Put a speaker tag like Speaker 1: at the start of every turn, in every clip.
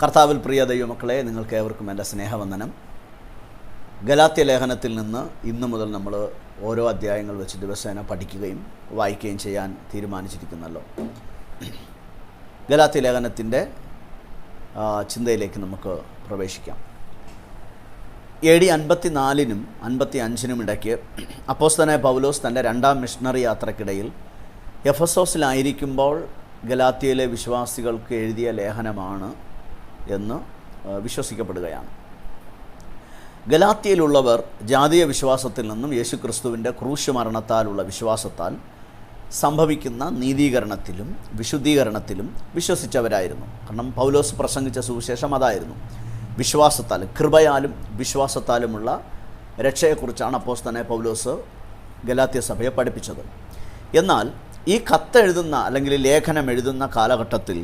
Speaker 1: കർത്താവിൽ പ്രിയ ദൈവമക്കളെ നിങ്ങൾക്ക് ഏവർക്കും എന്റെ സ്നേഹവന്ദനം. ഗലാത്യ ലേഖനത്തിൽ നിന്ന് ഇന്നു മുതൽ നമ്മൾ ഓരോ അധ്യായങ്ങൾ വെച്ച് ദിവസേന പഠിക്കുകയും വായിക്കുകയും ചെയ്യാൻ തീരുമാനിച്ചിരിക്കുന്നല്ലോ. ഗലാത്യ ലേഖനത്തിന്റെ ചിന്തയിലേക്ക് നമുക്ക് പ്രവേശിക്കാം. എ ഡി അൻപത്തി നാലിനും അൻപത്തി അഞ്ചിനും ഇടയ്ക്ക് അപ്പോസ്തനായ പൗലോസ് തന്റെ രണ്ടാം മിഷണറി യാത്രക്കിടയിൽ എഫസോസിലായിരിക്കുമ്പോൾ ഗലാത്തിയയിലെ വിശ്വാസികൾക്ക് എഴുതിയ ലേഖനമാണ് എന്ന് വിശ്വസിക്കപ്പെടുകയാണ്. ഗലാത്തിയയിലുള്ളവർ ജാതീയ വിശ്വാസത്തിൽ നിന്നും യേശുക്രിസ്തുവിന്റെ ക്രൂശ് മരണത്താലുള്ള വിശ്വാസത്താൽ സംഭവിക്കുന്ന നീതീകരണത്തിലും വിശുദ്ധീകരണത്തിലും വിശ്വസിച്ചവരായിരുന്നു. കാരണം പൗലോസ് പ്രസംഗിച്ച സുവിശേഷം അതായിരുന്നു. വിശ്വാസത്താൽ കൃപയാലും വിശ്വാസത്താലുമുള്ള രക്ഷയെക്കുറിച്ചാണ് അപ്പോസ്തനെ പൗലോസ് ഗലാത്യ സഭയെ പഠിപ്പിച്ചത്. എന്നാൽ ഈ കത്തെഴുതുന്ന അല്ലെങ്കിൽ ലേഖനം എഴുതുന്ന കാലഘട്ടത്തിൽ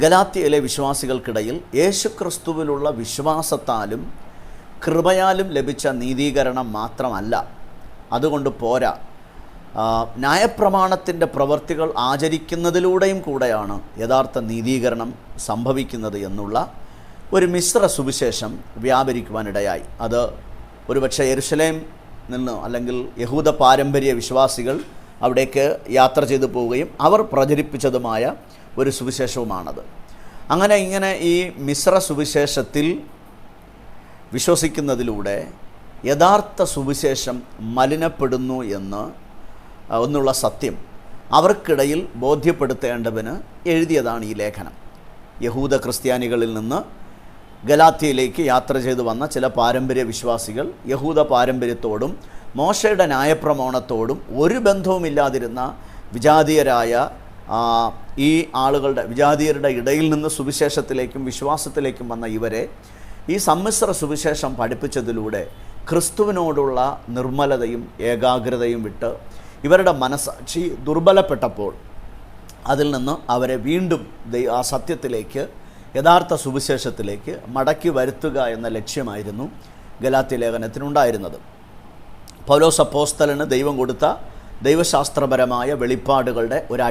Speaker 1: ഗലാത്യയിലെ വിശ്വാസികൾക്കിടയിൽ യേശുക്രിസ്തുവിലുള്ള വിശ്വാസത്താലും കൃപയാലും ലഭിച്ച നീതീകരണം മാത്രമല്ല. അതുകൊണ്ട് പോരാ. ന്യായപ്രമാണത്തിന്റെ പ്രവൃത്തികൾ ആചരിക്കുന്നതിലൂടെയും കൂടെയാണ് യഥാർത്ഥ നീതീകരണം സംഭവിക്കുന്നത് എന്നുള്ള ഒരു മിശ്ര സുവിശേഷം വ്യാപരിക്കുവാനിടയായി. അത് ഒരുപക്ഷെ എരുസലേം നിന്ന് അല്ലെങ്കിൽ യഹൂദ പാരമ്പര്യ വിശ്വാസികൾ അവിടേക്ക് യാത്ര ചെയ്തു പോവുകയും അവർ പ്രചരിപ്പിച്ചതുമായ ഒരു സുവിശേഷവുമാണത്. അങ്ങനെ ഇങ്ങനെ ഈ മിശ്ര സുവിശേഷത്തിൽ വിശ്വസിക്കുന്നതിലൂടെ യഥാർത്ഥ സുവിശേഷം മലിനപ്പെടുന്നു എന്ന് ഒന്നുള്ള സത്യം അവർക്കിടയിൽ ബോധ്യപ്പെടുത്തേണ്ടവന് എഴുതിയതാണ് ഈ ലേഖനം. യഹൂദ ക്രിസ്ത്യാനികളിൽ നിന്ന് ഗലാത്തിയയിലേക്ക് യാത്ര ചെയ്തു വന്ന ചില പാരമ്പര്യ വിശ്വാസികൾ യഹൂദ പാരമ്പര്യത്തോടും മോശയുടെ ന്യായപ്രമാണത്തോടും ഒരു ബന്ധവുമില്ലാതിരുന്ന വിജാതീയരായ ഈ ആളുകളുടെ വിജാതീയരുടെ ഇടയിൽ നിന്ന് സുവിശേഷത്തിലേക്കും വിശ്വാസത്തിലേക്കും വന്ന ഇവരെ ഈ സമ്മിശ്ര സുവിശേഷം പഠിപ്പിച്ചതിലൂടെ ക്രിസ്തുവിനോടുള്ള നിർമ്മലതയും ഏകാഗ്രതയും വിട്ട് ഇവരുടെ മനസ്സാക്ഷി ദുർബലപ്പെട്ടപ്പോൾ അതിൽ നിന്ന് അവരെ വീണ്ടും ആ സത്യത്തിലേക്ക് യഥാർത്ഥ സുവിശേഷത്തിലേക്ക് മടക്കി വരുത്തുക എന്ന ലക്ഷ്യമായിരുന്നു ഗലാത്തി ലേഖനത്തിനുണ്ടായിരുന്നത്. പൗലോസ് അപ്പോസ്തലന് ദൈവം കൊടുത്ത ദൈവശാസ്ത്രപരമായ വെളിപ്പാടുകളുടെ ഒരു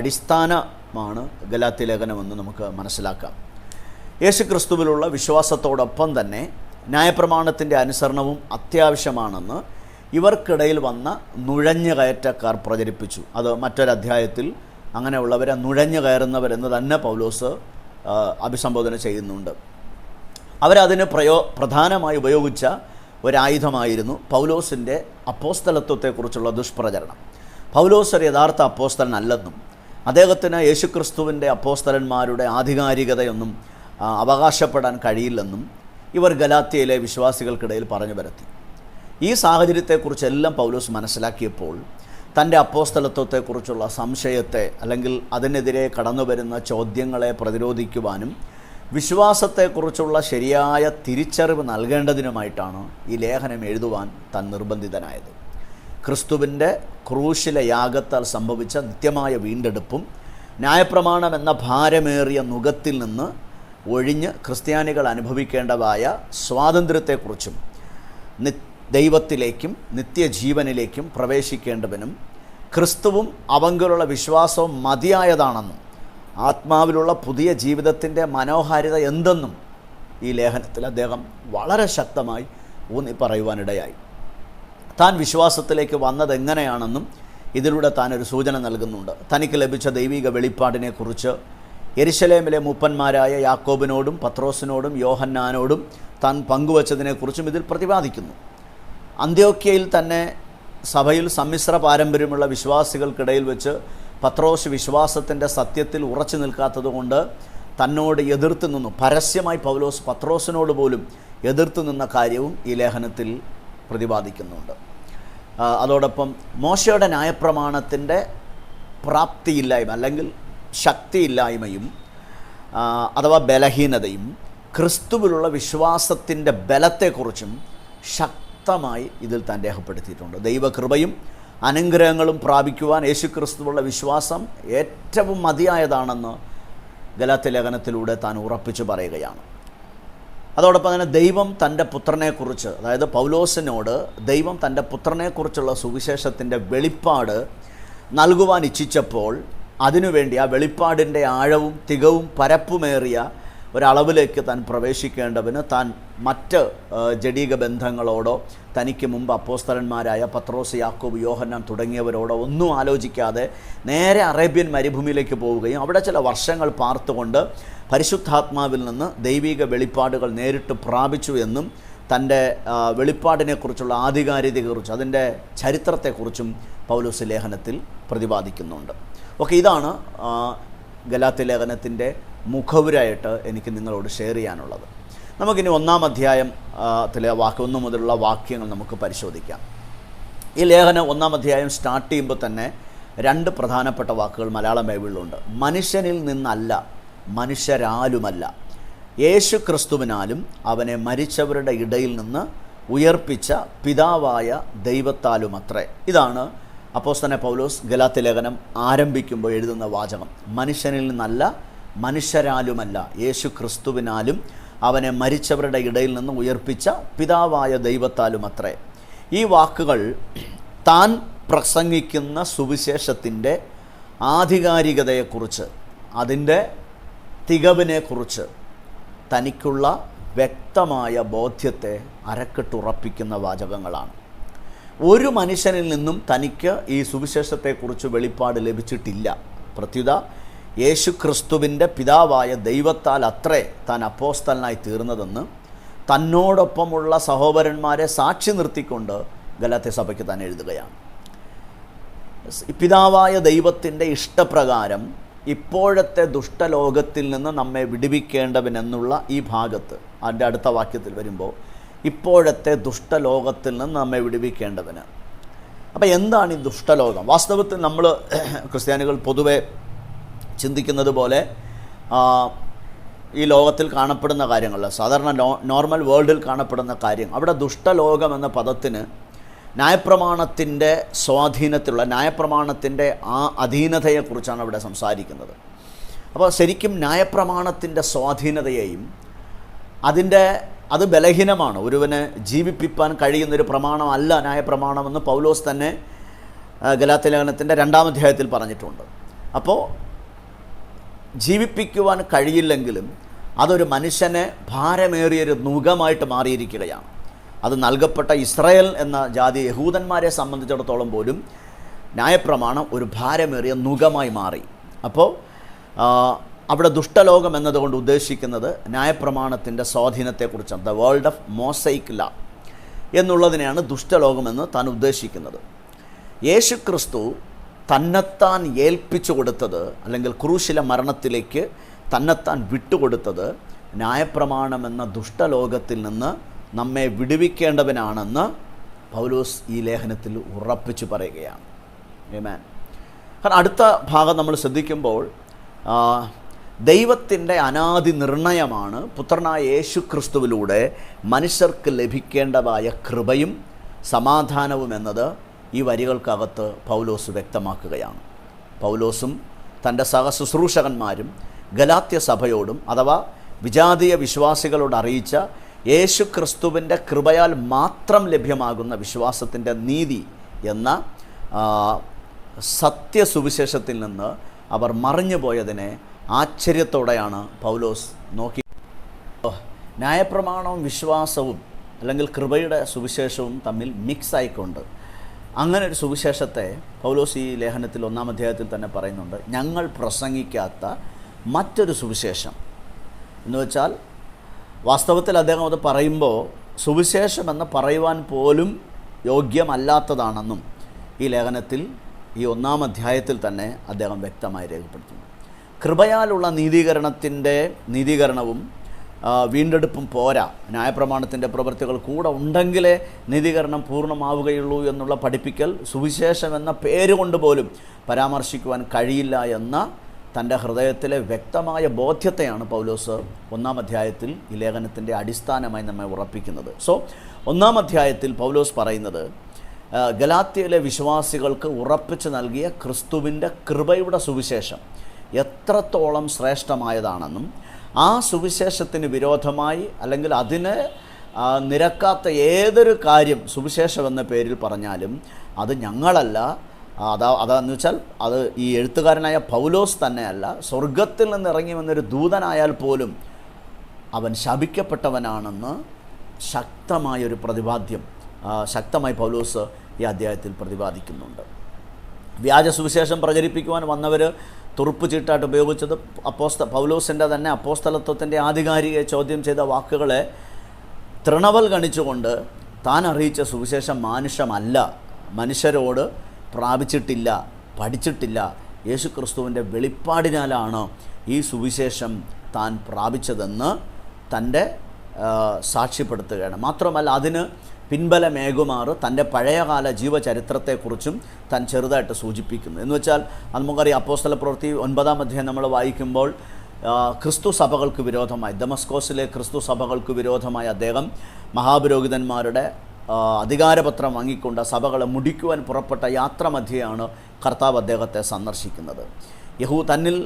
Speaker 1: അടിസ്ഥാനമാണ് ഗലാത്തി ലേഖനമെന്ന് നമുക്ക് മനസ്സിലാക്കാം. യേശുക്രിസ്തുവിലുള്ള വിശ്വാസത്തോടൊപ്പം തന്നെ ന്യായപ്രമാണത്തിന്റെ അനുസരണവും അത്യാവശ്യമാണെന്ന് ഇവർക്കിടയിൽ വന്ന നുഴഞ്ഞു കയറ്റക്കാർ പ്രചരിപ്പിച്ചു. അത് മറ്റൊരധ്യായത്തിൽ അങ്ങനെയുള്ളവരെ നുഴഞ്ഞു കയറുന്നവരെന്ന് തന്നെ പൗലോസ് അഭിസംബോധന ചെയ്യുന്നുണ്ട്. അവരതിന് പ്രയോ പ്രധാനമായി ഉപയോഗിച്ച ഒരായുധമായിരുന്നു പൗലോസിന്റെ അപ്പോസ്തലത്വത്തെക്കുറിച്ചുള്ള ദുഷ്പ്രചരണം. പൗലോസ് ഒരു യഥാർത്ഥ അപ്പോസ്തലനല്ലെന്നും അദ്ദേഹത്തിന് യേശുക്രിസ്തുവിന്റെ അപ്പോസ്തലന്മാരുടെ ആധികാരികതയൊന്നും അവകാശപ്പെടാൻ കഴിയില്ലെന്നും ഇവർ ഗലാത്തിയയിലെ വിശ്വാസികൾക്കിടയിൽ പറഞ്ഞു വരുത്തി ഈ സാഹചര്യത്തെക്കുറിച്ചെല്ലാം പൗലോസ് മനസ്സിലാക്കിയപ്പോൾ തന്റെ അപ്പോസ്തലത്വത്തെക്കുറിച്ചുള്ള സംശയത്തെ അല്ലെങ്കിൽ അതിനെതിരെ കടന്നു വരുന്ന ചോദ്യങ്ങളെ പ്രതിരോധിക്കുവാനും വിശ്വാസത്തെക്കുറിച്ചുള്ള ശരിയായ തിരിച്ചറിവ് നൽകേണ്ടതിനുമായിട്ടാണ് ഈ ലേഖനം എഴുതുവാൻ താൻ നിർബന്ധിതനായത്. ക്രിസ്തുവിന്റെ ക്രൂശിലെ യാഗത്താൽ സംഭവിച്ച നിത്യമായ വീണ്ടെടുപ്പും ന്യായപ്രമാണം എന്ന ഭാരമേറിയ നുഖത്തിൽ നിന്ന് ഒഴിഞ്ഞ് ക്രിസ്ത്യാനികൾ അനുഭവിക്കേണ്ടതായ സ്വാതന്ത്ര്യത്തെക്കുറിച്ചും നി ദൈവത്തിലേക്കും നിത്യജീവനിലേക്കും പ്രവേശിക്കേണ്ടവനും ക്രിസ്തുവും അവങ്കിലുള്ള വിശ്വാസവും മതിയായതാണെന്നും ആത്മാവിലുള്ള പുതിയ ജീവിതത്തിന്റെ മനോഹാരിത എന്തെന്നും ഈ ലേഖനത്തിൽ അദ്ദേഹം വളരെ ശക്തമായി ഊന്നി പറയുവാനിടയായി. താൻ വിശ്വാസത്തിലേക്ക് വന്നതെങ്ങനെയാണെന്നും ഇതിലൂടെ താൻ ഒരു സൂചന നൽകുന്നുണ്ട്. തനിക്ക് ലഭിച്ച ദൈവിക വെളിപ്പാടിനെക്കുറിച്ച് എരിശലേമിലെ മൂപ്പന്മാരായ യാക്കോബിനോടും പത്രോസിനോടും യോഹന്നാനോടും താൻ പങ്കുവച്ചതിനെക്കുറിച്ചും ഇതിൽ പ്രതിപാദിക്കുന്നു. അന്ത്യോക്യയിൽ തന്നെ സഭയിൽ സമ്മിശ്ര പാരമ്പര്യമുള്ള വിശ്വാസികൾക്കിടയിൽ വെച്ച് പത്രോസ് വിശ്വാസത്തിന്റെ സത്യത്തിൽ ഉറച്ചു നിൽക്കാത്തതുകൊണ്ട് തന്നോട് എതിർത്ത് നിന്നു. പരസ്യമായി പൗലോസ് പത്രോസിനോട് പോലും എതിർത്ത് നിന്ന കാര്യവും ഈ ലേഖനത്തിൽ പ്രതിപാദിക്കുന്നുണ്ട്. അതോടൊപ്പം മോശയുടെ ന്യായപ്രമാണത്തിന്റെ പ്രാപ്തിയില്ലായ്മ അല്ലെങ്കിൽ ശക്തിയില്ലായ്മയും അഥവാ ബലഹീനതയും ക്രിസ്തുവിലുള്ള വിശ്വാസത്തിന്റെ ബലത്തെക്കുറിച്ചും ശക്തമായി ഇതിൽ താൻ രേഖപ്പെടുത്തിയിട്ടുണ്ട്. ദൈവകൃപയും അനുഗ്രഹങ്ങളും പ്രാപിക്കുവാൻ യേശുക്രിസ്തുവുള്ള വിശ്വാസം ഏറ്റവും മതിയായതാണെന്ന് ഗലാത്യ ലേഖനത്തിലൂടെ താൻ ഉറപ്പിച്ചു പറയുകയാണ്. അതോടൊപ്പം തന്നെ ദൈവം തന്റെ പുത്രനെക്കുറിച്ച് അതായത് പൗലോസിനോട് ദൈവം തന്റെ പുത്രനെക്കുറിച്ചുള്ള സുവിശേഷത്തിന്റെ വെളിപ്പാട് നൽകുവാൻ ഇച്ഛിച്ചപ്പോൾ അതിനുവേണ്ടി ആ വെളിപ്പാടിന്റെ ആഴവും തികവും പരപ്പുമേറിയ ഒരളവിലേക്ക് താൻ പ്രവേശിക്കേണ്ടവന് താൻ മറ്റ് ജഡീക ബന്ധങ്ങളോടോ തനിക്ക് മുമ്പ് അപ്പോസ്തലന്മാരായ പത്രോസ് യാക്കോബ് യോഹന്നാൻ തുടങ്ങിയവരോടോ ഒന്നും ആലോചിക്കാതെ നേരെ അറേബ്യൻ മരുഭൂമിയിലേക്ക് പോവുകയും അവിടെ ചില വർഷങ്ങൾ പാർത്തുകൊണ്ട് പരിശുദ്ധാത്മാവിൽ നിന്ന് ദൈവിക വെളിപ്പാടുകൾ നേരിട്ട് പ്രാപിച്ചു എന്നും തന്റെ വെളിപ്പാടിനെക്കുറിച്ചുള്ള ആധികാരികതയെക്കുറിച്ച് അതിന്റെ ചരിത്രത്തെക്കുറിച്ചും പൗലോസ് ലേഖനത്തിൽ പ്രതിപാദിക്കുന്നുണ്ട്. ഓക്കെ ഇതാണ് ഗലാത്തി ലേഖനത്തിന്റെ മുഖവുരായിട്ട് എനിക്ക് നിങ്ങളോട് ഷെയർ ചെയ്യാനുള്ളത്. നമുക്കിനി ഒന്നാം അധ്യായം ത്തിലെ വാക്ക് ഒന്നു മുതലുള്ള വാക്യങ്ങൾ നമുക്ക് പരിശോധിക്കാം. ഈ ലേഖനം ഒന്നാം അധ്യായം സ്റ്റാർട്ട് ചെയ്യുമ്പോൾ തന്നെ രണ്ട് പ്രധാനപ്പെട്ട വാക്കുകൾ മലയാളം ബൈബിളിലുണ്ട്. മനുഷ്യനിൽ നിന്നല്ല മനുഷ്യരാലുമല്ല. യേശു ക്രിസ്തുവിനാലും അവനെ മരിച്ചവരുടെ ഇടയിൽ നിന്ന് ഉയർപ്പിച്ച പിതാവായ ദൈവത്താലുമത്രേ. ഇതാണ് അപ്പോസ്തന പൗലോസ് ഗലാത്തി ലേഖനം ആരംഭിക്കുമ്പോൾ എഴുതുന്ന വാചകം. മനുഷ്യനിൽ നിന്നല്ല മനുഷ്യരാലുമല്ല. യേശു ക്രിസ്തുവിനാലും അവനെ മരിച്ചവരുടെ ഇടയിൽ നിന്ന് ഉയർപ്പിച്ച പിതാവായ ദൈവത്താലുമത്രേ. ഈ വാക്കുകൾ താൻ പ്രസംഗിക്കുന്ന സുവിശേഷത്തിന്റെ ആധികാരികതയെക്കുറിച്ച് അതിന്റെ തികവിനെക്കുറിച്ച് തനിക്കുള്ള വ്യക്തമായ ബോധ്യത്തെ അരക്കിട്ടുറപ്പിക്കുന്ന വാചകങ്ങളാണ്. ഒരു മനുഷ്യനിൽ നിന്നും തനിക്ക് ഈ സുവിശേഷത്തെക്കുറിച്ച് വെളിപ്പാട് ലഭിച്ചിട്ടില്ല. പ്രത്യുത യേശു ക്രിസ്തുവിന്റെ പിതാവായ ദൈവത്താൽ അത്രേ താൻ അപ്പോസ്തലനായി തീർന്നതെന്ന് തന്നോടൊപ്പമുള്ള സഹോദരന്മാരെ സാക്ഷി നിർത്തിക്കൊണ്ട് ഗലാത്യ സഭയ്ക്ക് താൻ എഴുതുകയാണ്. പിതാവായ ദൈവത്തിന്റെ ഇഷ്ടപ്രകാരം ഇപ്പോഴത്തെ ദുഷ്ടലോകത്തിൽ നിന്ന് നമ്മെ വിടിവിക്കേണ്ടവനെന്നുള്ള ഈ ഭാഗത്ത് അതിന്റെ അടുത്ത വാക്യത്തിൽ വരുമ്പോൾ ഇപ്പോഴത്തെ ദുഷ്ടലോകത്തിൽ നിന്ന് നമ്മെ വിടിവിക്കേണ്ടവന്. അപ്പോൾ എന്താണ് ഈ ദുഷ്ടലോകം? വാസ്തവത്തിൽ നമ്മൾ ക്രിസ്ത്യാനികൾ പൊതുവെ ചിന്തിക്കുന്നത് പോലെ ഈ ലോകത്തിൽ കാണപ്പെടുന്ന കാര്യങ്ങൾ സാധാരണ നോർമൽ വേൾഡിൽ കാണപ്പെടുന്ന കാര്യം. അവിടെ ദുഷ്ടലോകം എന്ന പദത്തിന് ന്യായപ്രമാണത്തിന്റെ സ്വാധീനത്തിലുള്ള ന്യായപ്രമാണത്തിന്റെ ആ അധീനതയെക്കുറിച്ചാണ് അവിടെ സംസാരിക്കുന്നത്. അപ്പോൾ ശരിക്കും ന്യായപ്രമാണത്തിന്റെ സ്വാധീനതയെയും അതിന്റെ അത് ബലഹീനമാണ്. ഒരുവന് ജീവിപ്പിക്കാൻ കഴിയുന്നൊരു പ്രമാണമല്ല ന്യായപ്രമാണമെന്ന് പൗലോസ് തന്നെ ഗലാത്തിലേഖനത്തിന്റെ രണ്ടാം അധ്യായത്തിൽ പറഞ്ഞിട്ടുണ്ട്. അപ്പോൾ ജീവിപ്പിക്കുവാൻ കഴിയില്ലെങ്കിലും അതൊരു മനുഷ്യനെ ഭാരമേറിയൊരു നുഖമായിട്ട് മാറിയിരിക്കുകയാണ്. അത് നൽകപ്പെട്ട ഇസ്രയേൽ എന്ന ജാതി യഹൂദന്മാരെ സംബന്ധിച്ചിടത്തോളം പോലും ന്യായപ്രമാണം ഒരു ഭാരമേറിയ നുഖമായി മാറി. അപ്പോൾ അവിടെ ദുഷ്ടലോകം എന്നതുകൊണ്ട് ഉദ്ദേശിക്കുന്നത് ന്യായപ്രമാണത്തിന്റെ സ്വാധീനത്തെക്കുറിച്ചാണ്. The world of Mosaic law എന്നുള്ളതിനെയാണ് ദുഷ്ടലോകമെന്ന് താൻ ഉദ്ദേശിക്കുന്നത്. യേശു ക്രിസ്തു തന്നെത്താൻ ഏൽപ്പിച്ചു കൊടുത്തത് അല്ലെങ്കിൽ ക്രൂശില മരണത്തിലേക്ക് തന്നെത്താൻ വിട്ടുകൊടുത്തത് ന്യായപ്രമാണം എന്ന ദുഷ്ടലോകത്തിൽ നിന്ന് നമ്മെ വിടുവിക്കേണ്ടവനാണെന്ന് പൗലോസ് ഈ ലേഖനത്തിൽ ഉറപ്പിച്ചു പറയുകയാണ്. ഏമാൻ കാരണം അടുത്ത ഭാഗം നമ്മൾ ശ്രദ്ധിക്കുമ്പോൾ ദൈവത്തിന്റെ അനാദി നിർണയമാണ് പുത്രനായ യേശു ക്രിസ്തുവിലൂടെ മനുഷ്യർക്ക് ലഭിക്കേണ്ടതായ കൃപയും സമാധാനവും എന്നത് ഈ വരികൾക്കകത്ത് പൗലോസ് വ്യക്തമാക്കുകയാണ്. പൗലോസും തന്റെ സഹശുശ്രൂഷകന്മാരും ഗലാത്യ സഭയോടും അഥവാ വിജാതീയ വിശ്വാസികളോട് അറിയിച്ച യേശു ക്രിസ്തുവിന്റെ കൃപയാൽ മാത്രം ലഭ്യമാകുന്ന വിശ്വാസത്തിന്റെ നീതി എന്ന സത്യ സത്യസുവിശേഷത്തിൽ നിന്ന് അവർ മറിഞ്ഞു പോയതിനെ ആശ്ചര്യത്തോടെയാണ് പൗലോസ് നോക്കി. ന്യായപ്രമാണവും വിശ്വാസവും അല്ലെങ്കിൽ കൃപയുടെ സുവിശേഷവും തമ്മിൽ മിക്സ് ആയിക്കൊണ്ട് അങ്ങനെ ഒരു സുവിശേഷത്തെ പൗലോസ് ഈ ലേഖനത്തിൽ ഒന്നാം അധ്യായത്തിൽ തന്നെ പറയുന്നുണ്ട്. ഞങ്ങൾ പ്രസംഗിക്കാത്ത മറ്റൊരു സുവിശേഷം. എന്ന് വെച്ചാൽ വാസ്തവത്തിൽ അദ്ദേഹം അത് പറയുമ്പോൾ സുവിശേഷം എന്ന് പറയുവാൻ പോലും യോഗ്യമല്ലാത്തതാണെന്നും ഈ ലേഖനത്തിൽ ഈ ഒന്നാം അധ്യായത്തിൽ തന്നെ അദ്ദേഹം വ്യക്തമായി രേഖപ്പെടുത്തുന്നു. കൃപയാലുള്ള നീതീകരണത്തിന്റെ നീതീകരണവും വീണ്ടെടുപ്പും പോരാ. ന്യായപ്രമാണത്തിന്റെ പ്രവൃത്തികൾ കൂടെ ഉണ്ടെങ്കിലേ നീതീകരണം പൂർണമാവുകയുള്ളൂ എന്നുള്ള പഠിപ്പിക്കൽ സുവിശേഷം എന്ന പേര് കൊണ്ട് പോലും പരാമർശിക്കുവാൻ കഴിയില്ല എന്ന തന്റെ ഹൃദയത്തിലെ വ്യക്തമായ ബോധ്യത്തെയാണ് പൗലോസ് ഒന്നാം അധ്യായത്തിൽ ഈ ലേഖനത്തിന്റെ അടിസ്ഥാനമായി നമ്മെ ഉറപ്പിക്കുന്നത്. സോ ഒന്നാം അധ്യായത്തിൽ പൗലോസ് പറയുന്നത് ഗലാത്തിയിലെ വിശ്വാസികൾക്ക് ഉറപ്പിച്ചു നൽകിയ ക്രിസ്തുവിന്റെ കൃപയുടെ സുവിശേഷം എത്രത്തോളം ശ്രേഷ്ഠമായതാണെന്നും ആ സുവിശേഷത്തിന് വിരോധമായി അല്ലെങ്കിൽ അതിന് നിരക്കാത്ത ഏതൊരു കാര്യം സുവിശേഷം എന്ന പേരിൽ പറഞ്ഞാലും അത് ഞങ്ങളല്ല അതാ അതാന്ന് വെച്ചാൽ അത് ഈ എഴുത്തുകാരനായ പൗലോസ് തന്നെയല്ല സ്വർഗത്തിൽ നിന്ന് ഇറങ്ങി വന്നൊരു ദൂതനായാൽ പോലും അവൻ ശപിക്കപ്പെട്ടവനാണെന്ന് ശക്തമായൊരു പ്രതിപാദ്യം ശക്തമായി പൗലോസ് ഈ അധ്യായത്തിൽ പ്രതിപാദിക്കുന്നുണ്ട്. വ്യാജ സുവിശേഷം പ്രചരിപ്പിക്കുവാൻ വന്നവർ തുറുപ്പ് ചീട്ടായിട്ട് ഉപയോഗിച്ചത് അപ്പോസ്ത പൗലോസിന്റെ തന്നെ അപ്പോസ്തലത്വത്തിന്റെ ആധികാരിക ചോദ്യം ചെയ്ത വാക്കുകളെ തൃണവൽ ഗണിച്ചുകൊണ്ട് താൻ അറിയിച്ച സുവിശേഷം മാനുഷമല്ല മനുഷ്യരോട് പ്രാപിച്ചിട്ടില്ല പഠിച്ചിട്ടില്ല. യേശു ക്രിസ്തുവിന്റെ വെളിപ്പാടിനാലാണ് ഈ സുവിശേഷം താൻ പ്രാപിച്ചതെന്ന് തന്റെ സാക്ഷ്യപ്പെടുത്തുകയാണ്. മാത്രമല്ല അതിന് പിൻബലമേകുമാർ തന്റെ പഴയകാല ജീവചരിത്രത്തെക്കുറിച്ചും താൻ ചെറുതായിട്ട് സൂചിപ്പിക്കുന്നു. എന്ന് വെച്ചാൽ അത് നമുക്കറിയാം അപ്പോസ്തല പ്രവൃത്തി ഒൻപതാം അധ്യായം നമ്മൾ വായിക്കുമ്പോൾ ക്രിസ്തു സഭകൾക്ക് വിരോധമായി ദമസ്കോസിലെ ക്രിസ്തു സഭകൾക്ക് വിരോധമായി അദ്ദേഹം മഹാപുരോഹിതന്മാരുടെ അധികാരപത്രം വാങ്ങിക്കൊണ്ട് സഭകളെ മുടിക്കുവാൻ പുറപ്പെട്ട യാത്രമധ്യയാണ് കർത്താവ് അദ്ദേഹത്തെ സന്ദർശിക്കുന്നത്. യഹൂ തന്നിൽ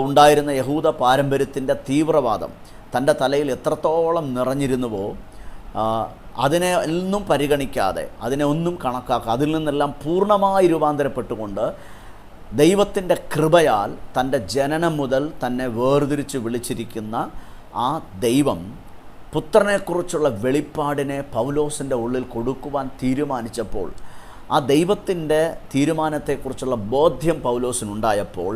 Speaker 1: ഉണ്ടായിരുന്ന യഹൂദ പാരമ്പര്യത്തിന്റെ തീവ്രവാദം തന്റെ തലയിൽ എത്രത്തോളം നിറഞ്ഞിരുന്നുവോ അതിനെ ഒന്നും പരിഗണിക്കാതെ അതിനെ ഒന്നും കണക്കാക്കാതെ അതിൽ നിന്നെല്ലാം പൂർണമായി രൂപാന്തരപ്പെട്ടുകൊണ്ട് ദൈവത്തിന്റെ കൃപയാൽ തന്റെ ജനനം മുതൽ തന്നെ വേർതിരിച്ച് വിളിച്ചിരിക്കുന്ന ആ ദൈവം പുത്രനെക്കുറിച്ചുള്ള വെളിപ്പാടിനെ പൗലോസിന്റെ ഉള്ളിൽ കൊടുക്കുവാൻ തീരുമാനിച്ചപ്പോൾ ആ ദൈവത്തിന്റെ തീരുമാനത്തെക്കുറിച്ചുള്ള ബോധ്യം പൗലോസിനുണ്ടായപ്പോൾ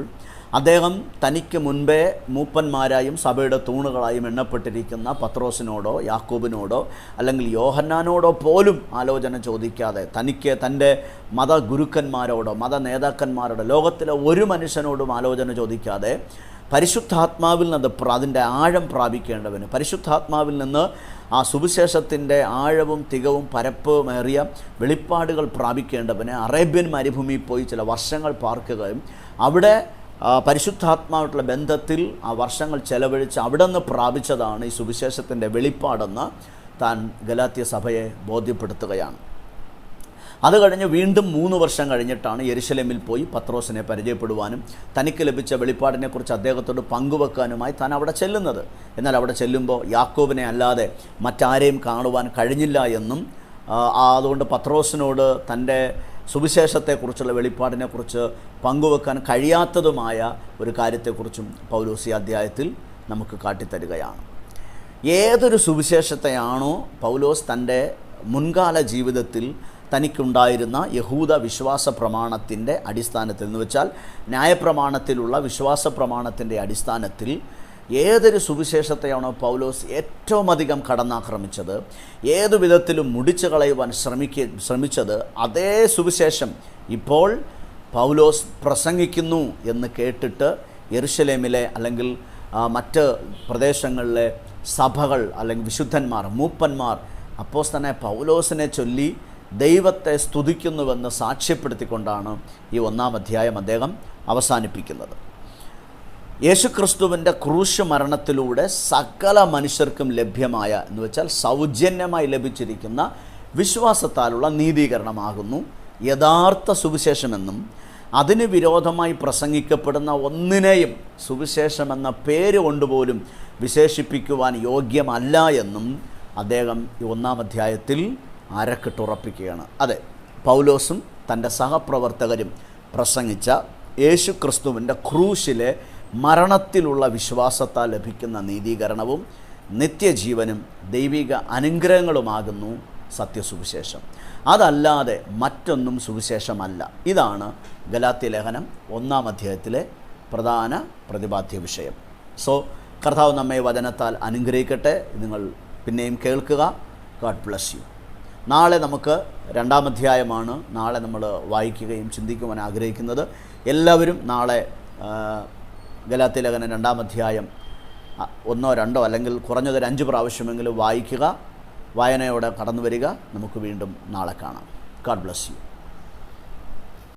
Speaker 1: അദ്ദേഹം തനിക്ക് മുൻപേ മൂപ്പന്മാരായും സഭയുടെ തൂണുകളായും എണ്ണപ്പെട്ടിരിക്കുന്ന പത്രോസിനോടോ യാക്കോബിനോടോ അല്ലെങ്കിൽ യോഹന്നാനോടോ പോലും ആലോചന ചോദിക്കാതെ തനിക്ക് തന്റെ മതഗുരുക്കന്മാരോടോ മത നേതാക്കന്മാരോടോ ലോകത്തിലെ ഒരു മനുഷ്യനോടും ആലോചന ചോദിക്കാതെ പരിശുദ്ധാത്മാവിൽ നിന്ന് അതിന്റെ ആഴം പ്രാപിക്കേണ്ടവന്. പരിശുദ്ധാത്മാവിൽ നിന്ന് ആ സുവിശേഷത്തിന്റെ ആഴവും തികവും പരപ്പുമേറിയ വെളിപ്പാടുകൾ പ്രാപിക്കേണ്ടവന്. അറേബ്യൻ മരുഭൂമിയിൽ പോയി ചില വർഷങ്ങൾ പാർക്കുകയും അവിടെ പരിശുദ്ധാത്മാവായിട്ടുള്ള ബന്ധത്തിൽ ആ വർഷങ്ങൾ ചെലവഴിച്ച് അവിടെ നിന്ന് പ്രാപിച്ചതാണ് ഈ സുവിശേഷത്തിന്റെ വെളിപ്പാടെന്ന് താൻ ഗലാത്യ സഭയെ ബോധ്യപ്പെടുത്തുകയാണ്. അത് കഴിഞ്ഞ് വീണ്ടും മൂന്ന് വർഷം കഴിഞ്ഞിട്ടാണ് യെരുശലേമിൽ പോയി പത്രോസിനെ പരിചയപ്പെടുവാനും തനിക്ക് ലഭിച്ച വെളിപ്പാടിനെക്കുറിച്ച് അദ്ദേഹത്തോട് പങ്കുവെക്കാനുമായി താൻ അവിടെ ചെല്ലുന്നത്. എന്നാൽ അവിടെ ചെല്ലുമ്പോൾ യാക്കോബിനെ അല്ലാതെ മറ്റാരെയും കാണുവാൻ കഴിഞ്ഞില്ല എന്നും അതുകൊണ്ട് പത്രോസിനോട് തന്റെ സുവിശേഷത്തെക്കുറിച്ചുള്ള വെളിപ്പാടിനെക്കുറിച്ച് പങ്കുവെക്കാൻ കഴിയാത്തതുമായ ഒരു കാര്യത്തെക്കുറിച്ചും പൗലോസി അധ്യായത്തിൽ നമുക്ക് കാട്ടിത്തരികയാണ്. ഏതൊരു സുവിശേഷത്തെയാണോ പൗലോസ് തന്റെ മുൻകാല ജീവിതത്തിൽ തനിക്കുണ്ടായിരുന്ന യഹൂദ വിശ്വാസ പ്രമാണത്തിന്റെ അടിസ്ഥാനത്തിൽ എന്ന് വെച്ചാൽ ന്യായപ്രമാണത്തിലുള്ള വിശ്വാസ പ്രമാണത്തിന്റെ അടിസ്ഥാനത്തിൽ ഏതൊരു സുവിശേഷത്തെയാണോ പൗലോസ് ഏറ്റവും അധികം കടന്നാക്രമിച്ചത് ഏതു വിധത്തിലും മുടിച്ചു കളയുവാൻ ശ്രമിക്ക ശ്രമിച്ചത് അതേ സുവിശേഷം ഇപ്പോൾ പൗലോസ് പ്രസംഗിക്കുന്നു എന്ന് കേട്ടിട്ട് യെരുശലേമിലെ അല്ലെങ്കിൽ മറ്റ് പ്രദേശങ്ങളിലെ സഭകൾ അല്ലെങ്കിൽ വിശുദ്ധന്മാർ മൂപ്പന്മാർ അപ്പോസ്തനെ പൗലോസിനെ ചൊല്ലി ദൈവത്തെ സ്തുതിക്കുന്നുവെന്ന് സാക്ഷ്യപ്പെടുത്തിക്കൊണ്ടാണ് ഈ ഒന്നാം അധ്യായം അദ്ദേഹം അവസാനിപ്പിക്കുന്നത്. യേശുക്രിസ്തുവിന്റെ ക്രൂശ് മരണത്തിലൂടെ സകല മനുഷ്യർക്കും ലഭ്യമായ എന്ന് വെച്ചാൽ സൗജന്യമായി ലഭിച്ചിരിക്കുന്ന വിശ്വാസത്താലുള്ള നീതീകരണമാകുന്നു. യഥാർത്ഥ സുവിശേഷമെന്നും അതിന് വിരോധമായി പ്രസംഗിക്കപ്പെടുന്ന ഒന്നിനെയും സുവിശേഷമെന്ന പേര് കൊണ്ടുപോലും വിശേഷിപ്പിക്കുവാൻ യോഗ്യമല്ല എന്നും അദ്ദേഹം ഈ ഒന്നാം അധ്യായത്തിൽ അരക്കിട്ടുറപ്പിക്കുകയാണ് അതെ പൗലോസും തന്റെ സഹപ്രവർത്തകരും പ്രസംഗിച്ച യേശു ക്രിസ്തുവിന്റെ ക്രൂശിലെ മരണത്തിലുള്ള വിശ്വാസത്താൽ ലഭിക്കുന്ന നീതീകരണവും നിത്യജീവനും ദൈവിക അനുഗ്രഹങ്ങളുമാകുന്നു സത്യസുവിശേഷം. അതല്ലാതെ മറ്റൊന്നും സുവിശേഷമല്ല. ഇതാണ് ഗലാത്യ ലേഖനം ഒന്നാം അധ്യായത്തിലെ പ്രധാന പ്രതിപാദ്യ വിഷയം. സോ കർത്താവ് നമ്മെ വചനത്താൽ അനുഗ്രഹിക്കട്ടെ. നിങ്ങൾ പിന്നെയും കേൾക്കുക. God bless you. നാളെ നമുക്ക് രണ്ടാം അധ്യായമാണ്. നാളെ നമ്മൾ വായിക്കുകയും ചിന്തിക്കുവാൻ ആഗ്രഹിക്കുന്നത്. എല്ലാവരും നാളെ ഗലാത്തിലകന രണ്ടാം അധ്യായം ഒന്നോ രണ്ടോ അല്ലെങ്കിൽ കുറഞ്ഞത് ഒരു അഞ്ച് പ്രാവശ്യമെങ്കിലും വായിക്കുക. വായനയോടെ കടന്നു വരിക നമുക്ക് വീണ്ടും നാളെ കാണാം. God bless U